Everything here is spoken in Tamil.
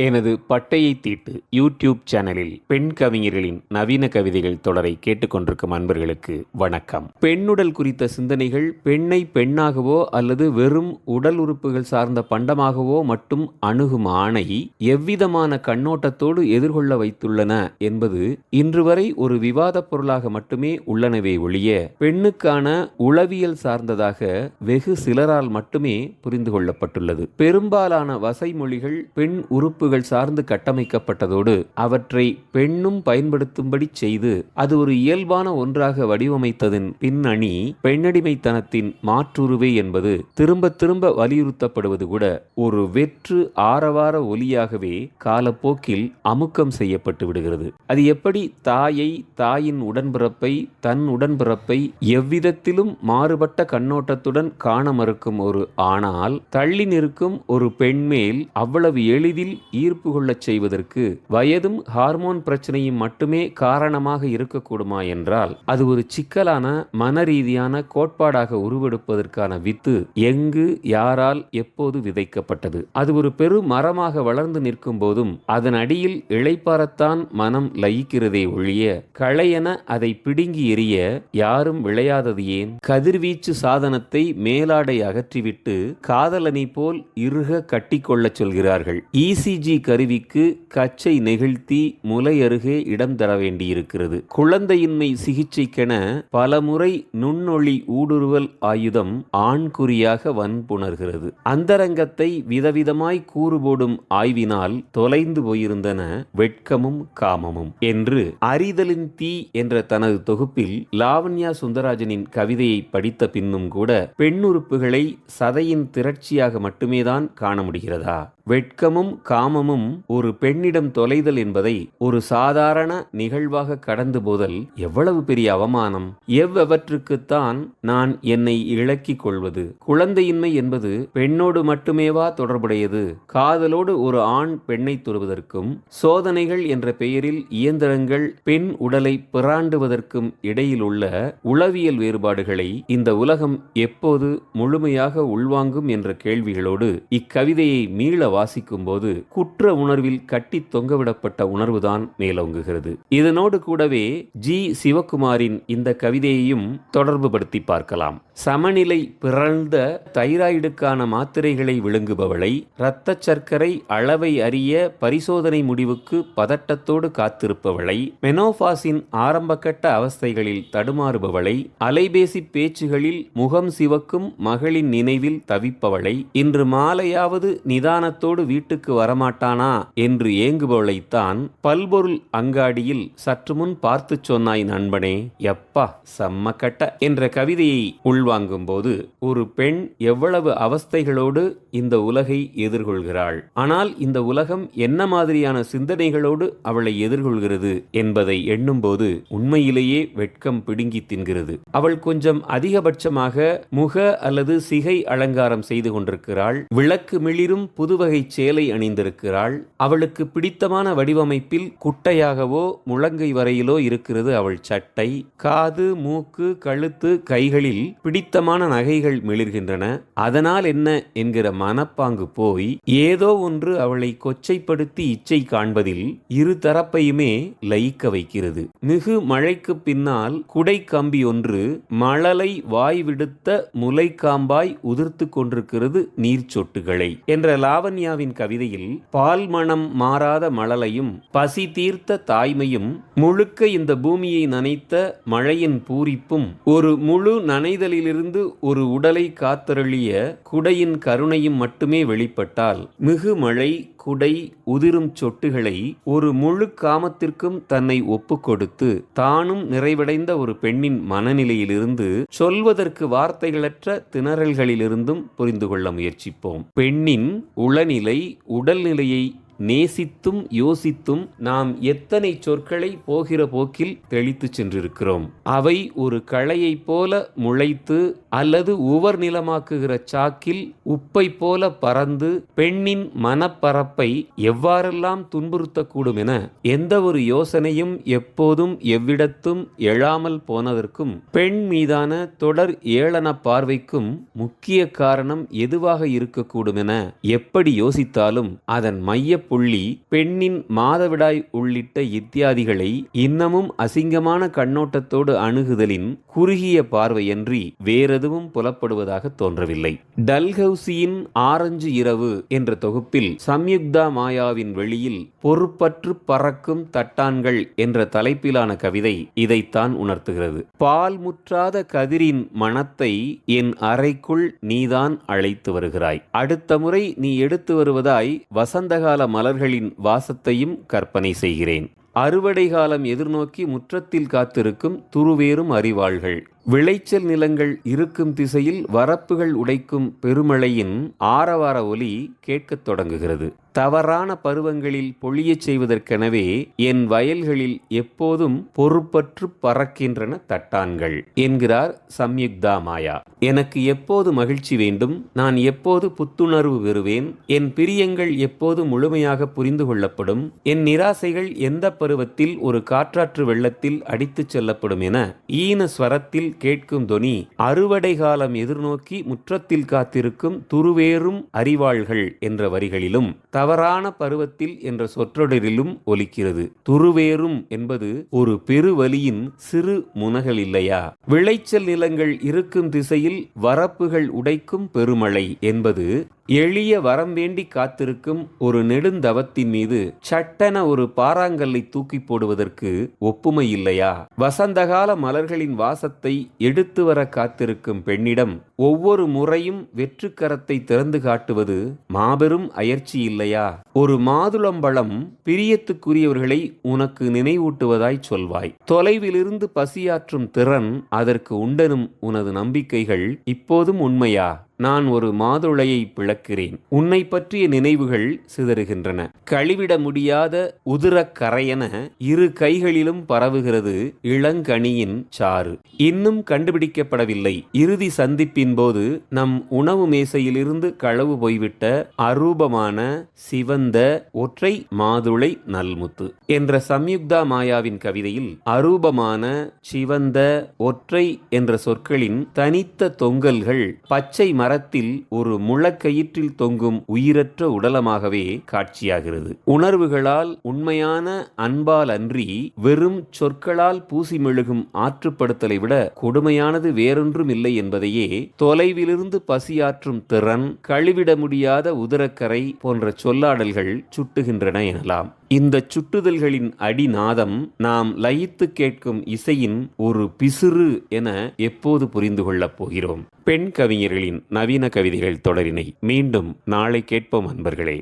எனது பட்டையை தீட்டு யூடியூப் சேனலில் பெண் கவிஞர்களின் நவீன கவிதைகள் தொடரை கேட்டுக்கொண்டிருக்கும் அன்பர்களுக்கு வணக்கம். பெண்ணுடல் குறித்த சிந்தனைகள் பெண்ணை பெண்ணாகவோ அல்லது வெறும் உடல் உறுப்புகள் சார்ந்த பண்டமாகவோ மட்டும் அணுகும் ஆணை எவ்விதமான கண்ணோட்டத்தோடு எதிர்கொள்ள வைத்துள்ளன என்பது இன்று வரை ஒரு விவாதப் பொருளாக மட்டுமே உள்ளனவே ஒழிய பெண்ணுக்கான உளவியல் சார்ந்ததாக வெகு சிலரால் மட்டுமே புரிந்து கொள்ளப்பட்டுள்ளது. பெரும்பாலான வசைமொழிகள் பெண் உறுப்பு உறுப்புகள் சார்ந்து கட்டமைக்கப்பட்டதோடு அவற்றை பெண்ணும் பயன்படுத்தும்படி செய்து அது ஒரு இயல்பான ஒன்றாக வடிவமைத்ததின் பின்னணி பெண்ணடிமைத்தனத்தின் மாற்றுருவே என்பது திரும்ப திரும்ப வலியுறுத்தப்படுவது கூட ஒரு வெற்று ஆரவார ஒலியாகவே காலப்போக்கில் அமுக்கம் செய்யப்பட்டு விடுகிறது. அது எப்படி தாயை தாயின் உடன்பிறப்பை தன் உடன்பிறப்பை எவ்விதத்திலும் மாறுபட்ட கண்ணோட்டத்துடன் காண மறுக்கும் ஒரு ஆனால் தள்ளி நிற்கும் ஒரு பெண்மேல் அவ்வளவு எளிதில் ஈர்ப்பு கொள்ளச் செய்வதற்கு வயதும் ஹார்மோன் பிரச்சனையும் மட்டுமே காரணமாக இருக்கக்கூடுமா என்றால் அது ஒரு சிக்கலான மன ரீதியான கோட்பாடாக உருவெடுப்பதற்கான வித்து எங்கு யாரால் எப்போது விதைக்கப்பட்டது. அது ஒரு பெரு மரமாக வளர்ந்து நிற்கும் போதும் அதன் அடியில் இளைப்பாரத்தான் மனம் லயிக்கிறதே ஒழிய களையென அதை பிடுங்கி எறிய யாரும் விளையாதது ஏன்? கதிர்வீச்சு சாதனத்தை மேலாடை அகற்றிவிட்டு காதலனை போல் இறுக கட்டிக்கொள்ளச் சொல்கிறார்கள். இசிஜி கருவிக்கு கச்சை நெகிழ்த்தி முலை அருகே இடம் தர வேண்டியிருக்கிறது. குழந்தையின்மை சிகிச்சைக்கென பலமுறை நுண்ணொளி ஊடுருவல் ஆயுதம் ஆண்குறியாக வன்புணர்கிறது. அந்தரங்கத்தை விதவிதமாய் கூறுபோடும் ஆய்வினால் தொலைந்து போயிருந்தன வெட்கமும் காமமும். என்று அறிதலின் தீ என்ற தனது தொகுப்பில் லாவண்யா சுந்தராஜனின் கவிதையை படித்த பின்னும் கூட பெண்ணுறுப்புகளை சதையின் திரட்சியாக மட்டுமேதான் காண முடிகிறதா? வெட்கமும் காமமும் ஒரு பெண்ணிடம் தொலைதல் என்பதை ஒரு சாதாரண நிகழ்வாக கடந்து போதல் எவ்வளவு பெரிய அவமானம். எவ்வவற்றுக்குத்தான் நான் என்னை இழக்கிக் கொள்வது. குழந்தையின்மை என்பது பெண்ணோடு மட்டுமேவா தொடர்புடையது. காதலோடு ஒரு ஆண் பெண்ணை தொடுவதற்கும் சோதனைகள் என்ற பெயரில் இயந்திரங்கள் பெண் உடலை பிராண்டுவதற்கும் இடையில் உள்ள உளவியல் வேறுபாடுகளை இந்த உலகம் எப்போது முழுமையாக உள்வாங்கும் என்ற கேள்விகளோடு இக்கவிதையை மீள வாசிக்கும்போது குற்ற உணர்வில் கட்டி தொங்கவிடப்பட்ட உணர்வுதான் மேலோங்குகிறது. இதனோடு கூடவே ஜி. சிவகுமாரின் இந்த கவிதையையும் தொடர்புபடுத்தி பார்க்கலாம். சமநிலை பிறழ்ந்த தைராய்டுக்கான மாத்திரைகளை விழுங்குபவளை இரத்த சர்க்கரை அளவை அறிய பரிசோதனை முடிவுக்கு பதட்டத்தோடு காத்திருப்பவளை மெனோபாஸின் ஆரம்பகட்ட அவஸ்தைகளில் தடுமாறுபவளை அலைபேசி பேச்சுகளில் முகம் சிவக்கும் மகளின் நினைவில் தவிப்பவளை இன்று மாலையாவது நிதானத்தோடு வீட்டுக்கு வரமாட்டானா என்று ஏங்குபவளைத்தான் பல்பொருள் அங்காடியில் சற்று முன் பார்த்து சொன்னாய் நண்பனே எப்பா செம்ம கட்ட என்ற கவிதையை உள்வாங்கும் உள்வாங்கும்போது ஒரு பெண் எவ்வளவு அவஸ்தைகளோடு இந்த உலகை எதிர்கொள்கிறாள். ஆனால் இந்த உலகம் என்ன மாதிரியான சிந்தனைகளோடு அவளை எதிர்கொள்கிறது என்பதை எண்ணும்போது உண்மையிலேயே வெட்கம் பிடுங்கி தின்கிறது. அவள் கொஞ்சம் அதிகபட்சமாக முக அல்லது சிகை அலங்காரம் செய்து கொண்டிருக்கிறாள். விளக்கு மிளிரும் புதுவகை சேலை அணிந்திருக்கிறாள். அவளுக்கு பிடித்தமான வடிவமைப்பில் குட்டையாகவோ முழங்கை வரையிலோ இருக்கிறது அவள் சட்டை. காது மூக்கு கழுத்து கைகளில் பிடி பிடித்தமான நகைகள் மிளிர்கின்றன. அதனால் என்ன என்கிற மனப்பாங்கு போய் ஏதோ ஒன்று அவளை கொச்சைப்படுத்தி இச்சை காண்பதில் இரு தரப்பையுமே லயிக்க வைக்கிறது. மிகு மழைக்கு பின்னால் குடை கம்பி ஒன்று மழலை வாய் விடுத்த முலைக்காம்பாய் உதிர்த்து கொண்டிருக்கிறது நீர்ச்சொட்டுகளை என்ற லாவண்யாவின் கவிதையில் பால் மணம் மாறாத மழலையும் பசி தீர்த்த தாய்மையும் முழுக்க இந்த பூமியை நனைத்த மழையின் பூரிப்பும் ஒரு முழு நனைதலில் நனைதலிலிருந்து ஒரு உடலை காத்தருளிய குடையின் கருணையும் மட்டுமே வெளிப்பட்டால் மிகு மழை குடை உதிரும் சொட்டுகளை ஒரு முழு காமத்திற்கும் தன்னை ஒப்புக்கொடுத்து தானும் நிறைவடைந்த ஒரு பெண்ணின் மனநிலையிலிருந்து சொல்வதற்கு வார்த்தைகளற்ற திணறல்களிலிருந்தும் புரிந்து கொள்ள முயற்சிப்போம். பெண்ணின் உளநிலை உடல்நிலையை நேசித்தும் யோசித்தும் நாம் எத்தனை சொற்களை போகிற போக்கில் தெளித்து சென்றிருக்கிறோம். அவை ஒரு களையைப் போல முளைத்து அல்லது உவர் நிலமாக்குகிற சாக்கில் உப்பை போல பறந்து பெண்ணின் மனப்பரப்பை எவ்வாறெல்லாம் துன்புறுத்தக்கூடும் என எந்த ஒரு யோசனையும் எப்போதும் எவ்விடத்தும் எழாமல் போனதற்கும் பெண் மீதான தொடர் ஏளன பார்வைக்கும் முக்கிய காரணம் எதுவாக இருக்கக்கூடும் என எப்படி யோசித்தாலும் அதன் மைய புள்ளி பெண்ணின் மாதவிடாய் உள்ளிட்ட இத்தியாதிகளை இன்னமும் அசிங்கமான கண்ணோட்டத்தோடு அணுகுதலின் குறுகிய பார்வையன்றி வேறெதுவும் புலப்படுவதாக தோன்றவில்லை. டல்ஹவுசியின் ஆரஞ்சு இரவு என்ற தொகுப்பில் சம்யுக்தா மாயாவின் வெளியில் பொறுப்பற்று பறக்கும் தட்டான்கள் என்ற தலைப்பிலான கவிதை இதைத்தான் உணர்த்துகிறது. பால் முற்றாத கதிரின் மனத்தை என் அறைக்குள் நீதான் அழைத்து வருகிறாய். அடுத்த முறை நீ எடுத்து வருவதாய் வசந்தகால மலர்களின் வாசத்தையும் கற்பனை செய்கிறேன். அறுவடை காலம் எதிர்நோக்கி முற்றத்தில் காத்திருக்கும் துருவேறும் அறிவாள்கள். விளைச்சல் நிலங்கள் இருக்கும் திசையில் வரப்புகள் உடைக்கும் பெருமழையின் ஆரவார ஒலி கேட்கத் தொடங்குகிறது. தவறான பருவங்களில் பொழியச் செய்வதற்கெனவே என் வயல்களில் எப்போதும் பொறுப்பற்று பறக்கின்றன தட்டான்கள் என்கிறார் சம்யுக்தா மாயா. எனக்கு எப்போது மகிழ்ச்சி வேண்டும்? நான் எப்போது புத்துணர்வு பெறுவேன்? என் பிரியங்கள் எப்போது முழுமையாக புரிந்து கொள்ளப்படும்? என் நிராசைகள் எந்த பருவத்தில் ஒரு காற்றாற்று வெள்ளத்தில் அடித்துச் செல்லப்படும் என ஈன ஸ்வரத்தில் கேட்கும் தொனி அறுவடை காலம் எதிர்நோக்கி முற்றத்தில் காத்திருக்கும் துருவேறும் அறிவாள்கள் என்ற வரிகளிலும் தவறான பருவத்தில் என்ற சொற்றொடரிலும் ஒலிக்கிறது. துருவேறும் என்பது ஒரு பெருவலியின் சிறு முனகல் இல்லையா விளைச்சல் நிலங்கள் இருக்கும் திசையில் வரப்புகள் உடைக்கும் பெருமழை என்பது எளிய வரம் வேண்டி காத்திருக்கும் ஒரு நெடுந்தவத்தின் மீது சட்டென ஒரு பாறாங்கல்லை தூக்கி போடுவதற்கு ஒப்புமை இல்லையா? வசந்தகால மலர்களின் வாசத்தை எடுத்து வர காத்திருக்கும் பெண்ணிடம் ஒவ்வொரு முறையும் வெற்றுக்கரத்தை திறந்து காட்டுவது மாபெரும் அயற்சி இல்லையா? ஒரு மாதுளம்பழம் பிரியத்துக்குரியவர்களை உனக்கு நினைவூட்டுவதாய் சொல்வாய். தொலைவிலிருந்து பசியாற்றும் திறன் அதற்கு உண்டனும் உனது நம்பிக்கைகள் இப்போதும் உண்மையா? நான் ஒரு மாதுளையை பிளக்கிறேன். உன்னை பற்றிய நினைவுகள் சிதறுகின்றன. கழிவிட முடியாத உதிர கரையென இரு கைகளிலும் பரவுகிறது இளங்கனியின் சாறு. இன்னும் கண்டுபிடிக்கப்படவில்லை. இறுதி சந்திப்பின் போது நம் உணவு மேசையிலிருந்து களவு போய்விட்ட அரூபமான சிவந்த ஒற்றை மாதுளை நல்முத்து என்ற சம்யுக்தா மாயாவின் கவிதையில் அரூபமான சிவந்த ஒற்றை என்ற சொற்களின் தனித்த தொங்கல்கள் பச்சை மரத்தில் ஒரு முளக்கயிற்றில் தொங்கும் உயிரற்ற உடலமாகவே காட்சியாகிறது. உணர்வுகளால் உண்மையான அன்பால் அன்றி வெறும் சொற்களால் பூசி மெழுகும் ஆற்றுப்படுத்தலை விட கொடுமையானது வேறொன்றும் இல்லை என்பதையே தொலைவிலிருந்து பசியாற்றும் திறன் கழுவிட முடியாத உதரக்கரை போன்ற சொல்லாடல்கள் சுட்டுகின்றன எனலாம். இந்த சுட்டுதல்களின் அடிநாதம் நாம் லயித்து கேட்கும் இசையின் ஒரு பிசிறு என எப்போது புரிந்து கொள்ளப் போகிறோம்? பெண் கவிஞர்களின் நவீன கவிதைகள் தொடரினை மீண்டும் நாளை கேட்போம் அன்பர்களே.